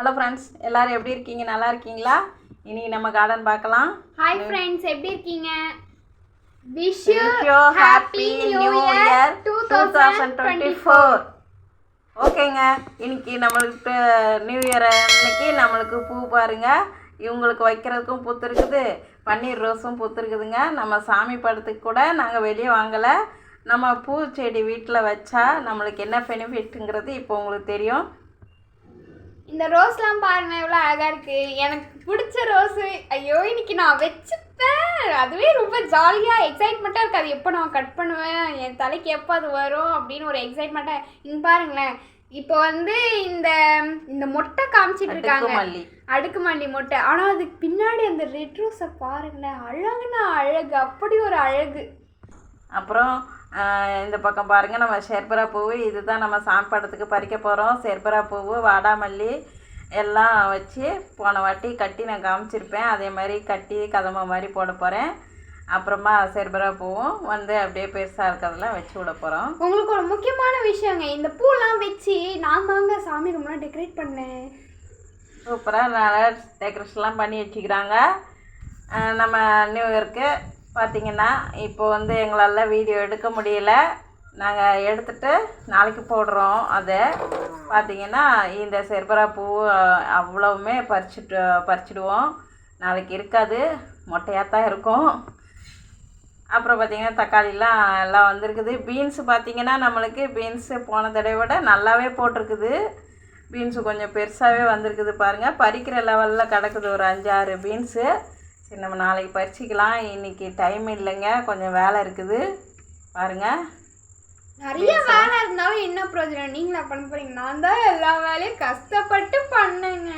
Hello friends எல்லாரும் எப்படி இருக்கீங்க? நல்லா இருக்கீங்களா? இன்னைக்கு நம்ம கார்டன் பார்க்கலாம். ஹாய் ஃப்ரெண்ட்ஸ் எப்படி இருக்கீங்க? Wish you happy new year 2024 ஓகேங்க இன்னைக்கு நம்மளுக்கு நியூ இயர் அன்னைக்கு நம்மளுக்கு பூ பாருங்க. இவங்களுக்கு வைக்கிறதுக்கும் பூத்து இருக்குது. பன்னீர் ரோஸும் பூத்து இருக்குதுங்க. நம்ம சாமி படத்துக்கு கூட நாங்கள் வெளியே வாங்கலை. நம்ம பூச்செடி வீட்டில் வச்சா நம்மளுக்கு என்ன பெனிஃபிட்டுங்கிறது இப்போ உங்களுக்கு தெரியும். இந்த ரோஸ்லாம் பாருங்க எவ்வளோ அழகா இருக்கு. எனக்கு பிடிச்ச ரோஸ். ஐயோ இன்னைக்கு நான் வச்சுப்பேன். அதுவே ரொம்ப ஜாலியாக எக்ஸைட்மெண்ட்டாக இருக்கு. அது எப்போ நான் கட் பண்ணுவேன்? என் தலைக்கு எப்போ அது வரும்? அப்படின்னு ஒரு எக்ஸைட்மெண்ட்டாக இங்கே பாருங்களேன். இப்போ வந்து இந்த இந்த மொட்டை காமிச்சிட்டு இருக்காங்க. அடுக்கு மல்லி மொட்டை. ஆனால் அதுக்கு பின்னாடி அந்த ரெட் ரோஸை பாருங்களேன். அழகுனா அழகு. அப்படி ஒரு அழகு. அப்புறம் இந்த பக்கம் பாருங்கள் நம்ம செர்பரா பூவு. இதுதான் நம்ம சாப்பாடத்துக்கு பறிக்க போகிறோம் செர்பரா பூவு வாடாமல்லி எல்லாம் வச்சு போன வாட்டி கட்டி நான் காமிச்சிருப்பேன். அதே மாதிரி கட்டி கதம்ப மாதிரி போட போகிறேன் அப்புறமா செர்பரா பூவும் வந்து அப்படியே பெருசாக இருக்கிறதெல்லாம் வச்சு விட போகிறோம் உங்களுக்கு ஒரு முக்கியமான விஷயங்க. இந்த பூலாம் வச்சு நான் தாங்க சாமி ரூம்லாம் டெக்கரேட் பண்ணேன். சூப்பராக நல்லா டெக்கரேஷன்லாம் பண்ணி வச்சுக்கிறாங்க. நம்ம நியூ இயர்க்கு பார்த்தீங்கன்னா இப்போ வந்து எங்களால் வீடியோ எடுக்க முடியல. நாங்கள் எடுத்துட்டு நாளைக்கு போடுறோம் அதை. பார்த்தீங்கன்னா இந்த செர்பரா பூ அவ்வளவுமே பறிச்சுட்டு பறிச்சிடுவோம். நாளைக்கு இருக்காது. மொட்டையாக தான் இருக்கும். அப்புறம் பார்த்திங்கன்னா தக்காளிலாம் எல்லாம் வந்திருக்குது. பீன்ஸ் பார்த்திங்கன்னா நம்மளுக்கு பீன்ஸு போன தடவை விட நல்லாவே போட்டிருக்குது. பீன்ஸு கொஞ்சம் பெருசாகவே வந்திருக்குது பாருங்கள் பறிக்கிற லெவலில் கிடக்குது ஒரு அஞ்சாறு பீன்ஸு சரி நம்ம நாளைக்கு பறிச்சிக்கலாம் இன்றைக்கி டைம் இல்லைங்க. கொஞ்சம் வேலை இருக்குது. பாருங்கள் நிறைய வேலை இருந்தாலும் என்ன பிரயோஜனம்? நீங்களா பண்ண போறீங்க. நான் தான் எல்லா வேலையும் கஷ்டப்பட்டு பண்ணேங்க.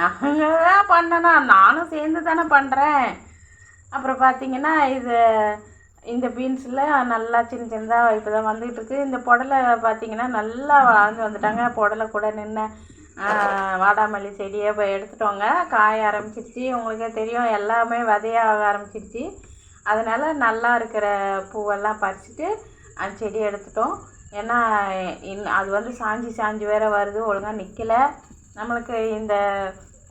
நாங்கள் தான் பண்ணணும் நானும் சேர்ந்து தானே பண்ணுறேன் அப்புறம் பார்த்தீங்கன்னா இது இந்த பீன்ஸில் நல்லா சின்ன சின்னதாக இப்போ தான் வந்துகிட்டு இருக்கு. இந்த புடலை பார்த்தீங்கன்னா நல்லா வளர்ந்து வந்துட்டாங்க. புடலை கூட நின்று வாடாமல்லி செடியை இப்போ எடுத்துட்டோங்க. காய ஆரம்பிச்சிருச்சு. உங்களுக்கே தெரியும் எல்லாமே விதையாக ஆரம்பிச்சிருச்சு. அதனால் நல்லா இருக்கிற பூவெல்லாம் பறிச்சுட்டு அந்த செடியை எடுத்துட்டோம். ஏன்னா இன் அது வந்து சாஞ்சி சாஞ்சி வேற வருது. ஒழுங்காக நிற்கல நம்மளுக்கு இந்த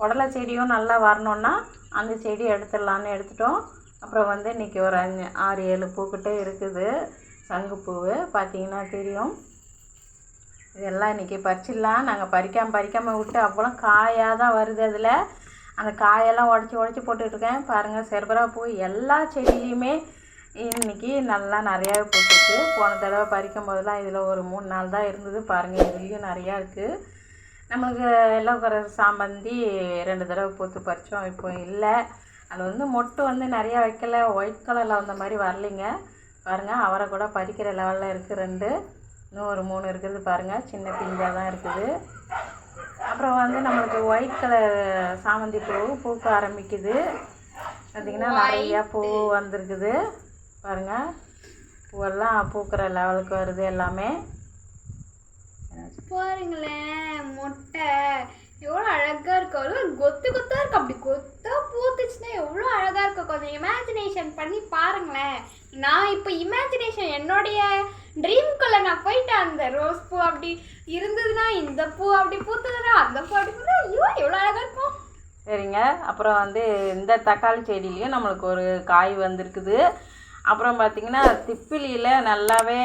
உடலை செடியும் நல்லா வரணுன்னா அந்த செடி எடுத்துடலான்னு எடுத்துட்டோம். அப்புறம் வந்து இன்றைக்கி ஒரு அஞ்சு ஆறு ஏழு பூக்கிட்டே இருக்குது. சங்குப்பூவு பார்த்தீங்கன்னா தெரியும். இதெல்லாம் இன்றைக்கி பறிச்சிடலாம். நாங்கள் பறிக்காமல் பறிக்காமல் விட்டு அவ்வளோ காயாக தான் வருது அதில். அந்த காயெல்லாம் உடச்சி உடச்சி போட்டுட்ருக்கேன் பாருங்கள் செர்பரா பூ. எல்லா செடியிலையுமே இன்னைக்கு நல்லா நிறையாவே போட்டுருக்கு போன தடவை பறிக்கும் போதெல்லாம் இதில் ஒரு மூணு நாள் தான் இருந்தது. பாருங்கள் இதுலேயும் நிறையா இருக்குது நம்மளுக்கு எல்லாம் கலர் சாமந்தி ரெண்டு தடவை பூத்து பறித்தோம் இப்போ இல்லை. அது வந்து மொட்டு வந்து நிறையா வைக்கல. ஒயிட் கலரில் வந்த மாதிரி வரலைங்க. பாருங்கள் அவரை கூட பறிக்கிற லெவலில் இருக்குது ரெண்டு. இன்னும் ஒரு மூணு இருக்குது பாருங்கள் சின்ன பிஞ்சாக தான் இருக்குது. அப்புறம் வந்து நம்மளுக்கு ஒயிட் கலர் சாமந்தி பூ பூக்க ஆரம்பிக்குது. பார்த்திங்கன்னா நிறையா பூ வந்திருக்குது. பாருங்கள் பூவெல்லாம் பூக்கிற லெவலுக்கு வருது எல்லாமே. பாருங்களேன் மொட்டை. எவ்வளோ அழகாக இருக்கும் அவ்வளோ கொத்து கொத்தாக இருக்கும் அப்படி கொத்தாக பூத்துச்சுன்னா எவ்வளோ அழகாக இருக்கும் கொஞ்சம் இமேஜினேஷன் பண்ணி பாருங்களேன். நான் இப்போ இமேஜினேஷன் என்னுடைய ட்ரீம்குள்ளே நான் போயிட்டேன். அந்த ரோஸ் பூ அப்படி இருந்ததுன்னா இந்த பூ அப்படி பூத்ததுன்னா அந்த பூ அப்படி பூத்தா ஐயோ எவ்வளோ அழகாக இருக்கும் சரிங்க. அப்புறம் வந்து இந்த தக்காளி செடியிலையும் நம்மளுக்கு ஒரு காய் வந்திருக்குது. அப்புறம் பார்த்திங்கன்னா திப்பிலியில் நல்லாவே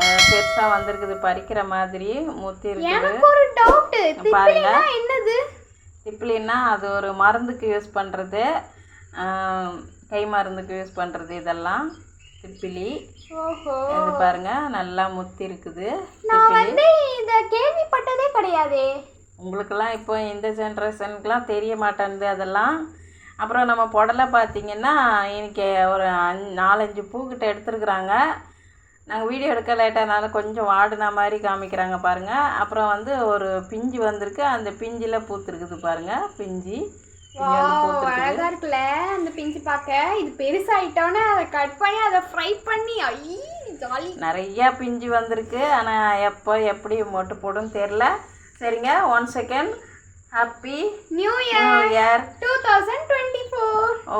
பெருசாக வந்திருக்குது பறிக்கிற மாதிரி முத்தி இருக்குது. பாருங்க. திப்பிலின்னா அது ஒரு மருந்துக்கு யூஸ் பண்ணுறது கை மருந்துக்கு யூஸ் பண்ணுறது இதெல்லாம். திப்பிலி. ஓஹோ. இது பாருங்க நல்லா முத்தி இருக்குது நான் வந்து இதை கேள்விப்பட்டதே கிடையாதே. உங்களுக்கெல்லாம் இப்போ இந்த ஜென்ரேஷனுக்குலாம் தெரிய மாட்டேங்குது அதெல்லாம். அப்புறம் நம்ம புடலை பார்த்தீங்கன்னா இன்னைக்கு ஒரு அஞ் நாலஞ்சு பூக்கிட்ட எடுத்துருக்குறாங்க. நாங்கள் வீடியோ எடுக்க லேட்டானால கொஞ்சம் வாடின மாதிரி காமிக்கிறாங்க பாருங்கள் அப்புறம் வந்து ஒரு பிஞ்சு வந்திருக்கு. அந்த பிஞ்சில் பூத்துருக்குது பாருங்கள் பிஞ்சு. அழகா இருக்குல்ல? அந்த பிஞ்சு பார்க்க இது பெருசாயிட்டோன்னே அதை கட் பண்ணி அதை ஃப்ரை பண்ணி ஐ ஜாலி. நிறையா பிஞ்சு வந்திருக்கு. ஆனால் எப்போ எப்படி மொட்டு போடுன்னு தெரில சரிங்க one second happy new year two thousand twenty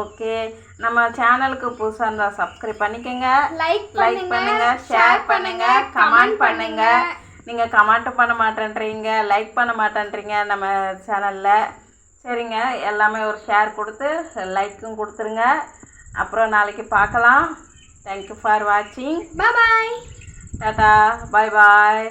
okay. நம்ம சேனலுக்கு புதுசாக இருந்தால் சப்ஸ்கிரைப் பண்ணிக்கோங்க. லைக் லைக் பண்ணுங்க ஷேர் பண்ணுங்க கமெண்ட் பண்ணுங்க. நீங்கள் கமெண்ட்டும் பண்ண மாட்டேன்றீங்க லைக் பண்ண மாட்டேன்றீங்க நம்ம சேனலில். சரிங்க எல்லாமே ஒரு ஷேர் கொடுத்து லைக்கும் கொடுத்துருங்க. அப்புறம் நாளைக்கு பார்க்கலாம். தேங்க்யூ ஃபார் வாட்சிங் பாய் டாட்டா பாய் பாய்